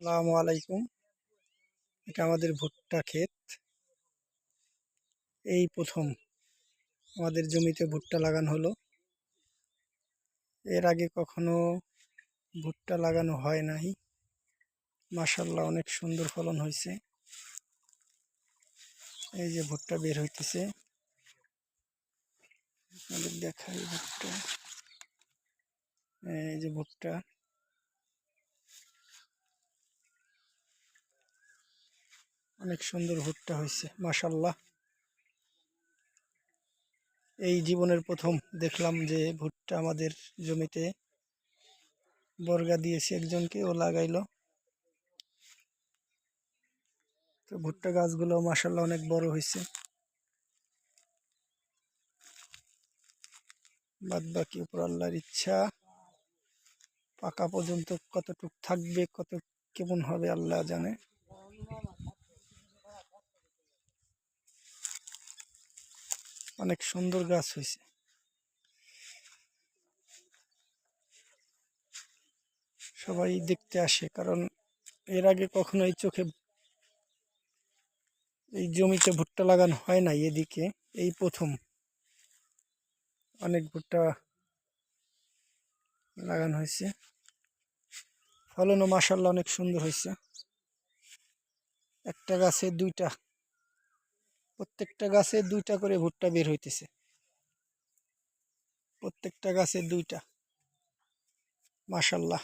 আসসালামু আলাইকুম। এটা আমাদের ভুট্টা ক্ষেত। এই প্রথম আমাদের জমিতে ভুট্টা লাগানো হলো। এর আগে কখনো ভুট্টা লাগানো হয় নাই। মাসাল্লাহ অনেক সুন্দর ফলন হয়েছে। এই যে ভুট্টা বের হইতেছে। আপনাদের দেখাই ভুট্টা। এই যে ভুট্টা। অনেক সুন্দর ভুট্টা হয়েছে মাসাল্লাহ এই জীবনের প্রথম দেখলাম যে ভুট্টা আমাদের জমিতে বর্গা দিয়েছে একজনকে, ও লাগাইলো। তো ভুট্টা গাছগুলো মাসাল্লাহ অনেক বড় হয়েছে। বাদ বাকি উপর আল্লাহর ইচ্ছা, পাকা পর্যন্ত কতটুক থাকবে, কত কেমন হবে আল্লাহ জানে। অনেক সুন্দর গাছ হয়েছে। সবাই দেখতে আসে, কারণ এর আগে কখনোই চোখে এই জমিতে ভুট্টা লাগানো হয় না এদিকে, এই প্রথম। অনেক ভুট্টা লাগানো হয়েছে। ফলনও মাসাল্লাহ অনেক সুন্দর হয়েছে। একটা গাছে দুইটা প্রত্যেকটা গাছে দুইটা করে ভুট্টা বের হইতেছে। প্রত্যেকটা গাছে দুইটা। মাসাল্লাহ